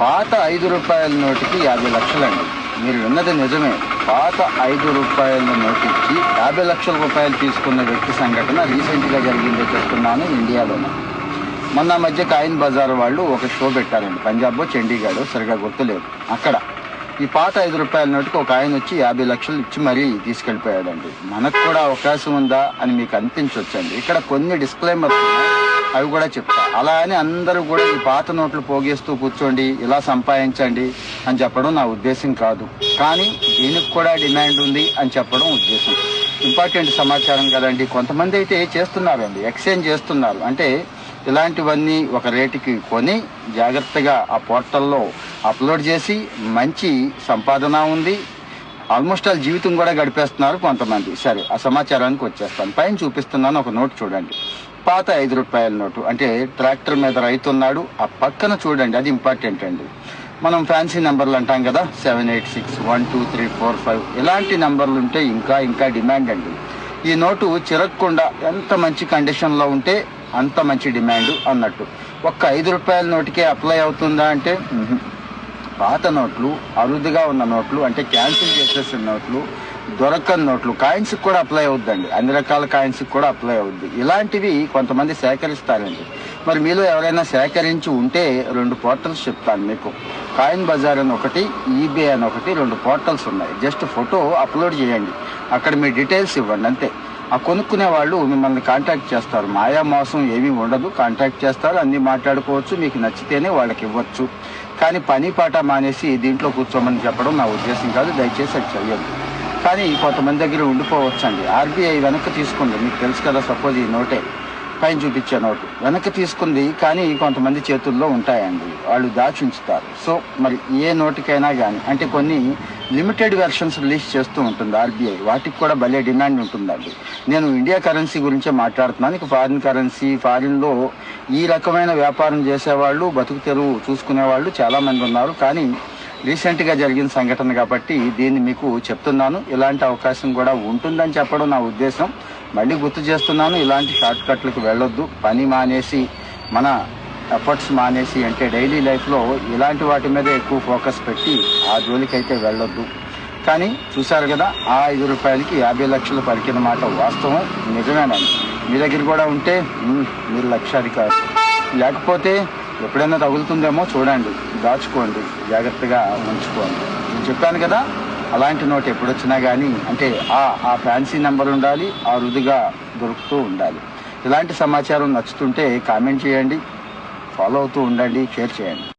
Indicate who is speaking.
Speaker 1: పాత ఐదు రూపాయల నోటికి యాభై లక్షలండి. మీరు విన్నది నిజమే. పాత ఐదు రూపాయల నోటికి యాభై లక్షల రూపాయలు తీసుకున్న వ్యక్తి సంఘటన రీసెంట్గా జరిగిందో చెప్తున్నాను ఇండియాలోనే. మొన్న మధ్య కాయిన్ బజార్ వాళ్ళు ఒక షో పెట్టారండి. పంజాబ్ చండీగఢ్ సరిగా గుర్తులేదు. అక్కడ ఈ పాత ఐదు రూపాయల నోటికి ఒక ఆయన వచ్చి యాభై లక్షలు ఇచ్చి మరీ తీసుకెళ్ళిపోయాడండి. మనకు కూడా అవకాశం ఉందా అని మీకు అనిపించవచ్చండి ఇక్కడ కొన్ని డిస్క్లైమర్స్ ఉన్నాయి. అవి కూడా చెప్తా. అలా అని అందరూ కూడా ఈ పాత నోట్లు పోగేస్తూ కూర్చోండి ఇలా సంపాదించండి అని చెప్పడం నా ఉద్దేశం కాదు. కానీ దీనికి కూడా డిమాండ్ ఉంది అని చెప్పడం ఉద్దేశం. ఇంపార్టెంట్ సమాచారం కదండి. కొంతమంది అయితే చేస్తున్నారండి ఎక్స్చేంజ్ చేస్తున్నారు. అంటే ఇలాంటివన్నీ ఒక రేటుకి కొని జాగ్రత్తగా ఆ పోర్టల్లో అప్లోడ్ చేసి మంచి సంపాదన ఉంది. ఆల్మోస్ట్ ఆల్ జీవితం కూడా గడిపేస్తున్నారు కొంతమంది. సరే ఆ సమాచారానికి వచ్చేస్తాను. పైన చూపిస్తున్నాను ఒక నోట్ చూడండి. పాత ఐదు రూపాయల నోటు. అంటే ట్రాక్టర్ మీద రైతు ఉన్నాడు ఆ పక్కన చూడండి అది ఇంపార్టెంట్ అండి. మనం ఫ్యాన్సీ నెంబర్లు అంటాం కదా seven eight six one two three four five. ఇలాంటి నెంబర్లు ఉంటే ఇంకా ఇంకా డిమాండ్ అండి. ఈ నోటు చిరక్కుండా ఎంత మంచి కండిషన్లో ఉంటే అంత మంచి డిమాండ్ అన్నట్టు. ఒక్క ఐదు రూపాయల నోటికే అప్లై అవుతుందా అంటే పాత నోట్లు అరుదుగా ఉన్న నోట్లు అంటే క్యాన్సిల్ చేసేసిన నోట్లు దొరకని నోట్లు కాయిన్స్ కూడా అప్లై అవుద్దండి. అన్ని రకాల కాయిన్స్ కూడా అప్లై అవుద్ది. ఇలాంటివి కొంతమంది సేకరిస్తారండి. మరి మీలో ఎవరైనా సేకరించి ఉంటే రెండు పోర్టల్స్ చెప్తాను మీకు. కాయిన్ బజార్ అని ఒకటి ఈబే అని ఒకటి రెండు పోర్టల్స్ ఉన్నాయి. జస్ట్ ఫోటో అప్లోడ్ చేయండి. అక్కడ మీ డీటెయిల్స్ ఇవ్వండి అంతే. ఆ కొనుక్కునే వాళ్ళు మిమ్మల్ని కాంటాక్ట్ చేస్తారు. మాయా మోసం ఏమీ ఉండదు. కాంటాక్ట్ చేస్తారు. అన్ని మాట్లాడుకోవచ్చు. మీకు నచ్చితేనే వాళ్ళకి ఇవ్వచ్చు. కానీ పని పాట మానేసి దీంట్లో కూర్చోమని చెప్పడం నా ఉద్దేశం కాదు. దయచేసి అది చెయ్యదు కానీ కొంతమంది దగ్గర ఉండిపోవచ్చండి. ఆర్బీఐ వెనక్కి తీసుకుంది మీకు తెలుసు కదా సపోజ్ ఈ నోటే. పైన చూపించే నోటు. వెనక్కి తీసుకుంది కానీ కొంతమంది చేతుల్లో ఉంటాయండి. వాళ్ళు దాచి ఉంచుతారు. సో మరి ఏ నోటికైనా కానీ అంటే కొన్ని లిమిటెడ్ వెర్షన్స్ రిలీజ్ చేస్తూ ఉంటుంది ఆర్బీఐ వాటికి కూడా భలే డిమాండ్ ఉంటుందండి. నేను ఇండియా కరెన్సీ గురించే మాట్లాడుతున్నాను. ఇక ఫారిన్ కరెన్సీ ఫారిన్లో ఈ రకమైన వ్యాపారం చేసేవాళ్ళు బతుకు తెరువు చూసుకునే వాళ్ళు చాలామంది ఉన్నారు. కానీ రీసెంట్గా జరిగిన సంఘటన కాబట్టి దీన్ని మీకు చెప్తున్నాను. ఇలాంటి అవకాశం కూడా ఉంటుందని చెప్పడం నా ఉద్దేశం. మళ్ళీ గుర్తు చేస్తున్నాను ఇలాంటి షార్ట్ కట్లకు వెళ్ళొద్దు. పని మానేసి మన ఎఫర్ట్స్ మానేసి అంటే డైలీ లైఫ్లో ఇలాంటి వాటి మీద ఎక్కువ ఫోకస్ పెట్టి ఆ జోలికైతే వెళ్ళొద్దు. కానీ చూశారు కదా ఆ ఐదు రూపాయలకి యాభై లక్షలు పలికిన మాట వాస్తవం నిజమేనండి. మీ దగ్గర కూడా ఉంటే మీరు మీరు లక్షాధికారు. లేకపోతే ఎప్పుడైనా తగులుతుందేమో చూడండి దాచుకోండి జాగ్రత్తగా ఉంచుకోండి. నేను చెప్పాను కదా అలాంటి నోట్ ఎప్పుడు వచ్చినా కానీ అంటే ఆ ఆ ఫ్యాన్సీ నెంబర్ ఉండాలి ఆ రుదుగా దొరుకుతూ ఉండాలి. ఇలాంటి సమాచారం నచ్చుతుంటే కామెంట్ చేయండి ఫాలో అవుతూ ఉండండి షేర్ చేయండి.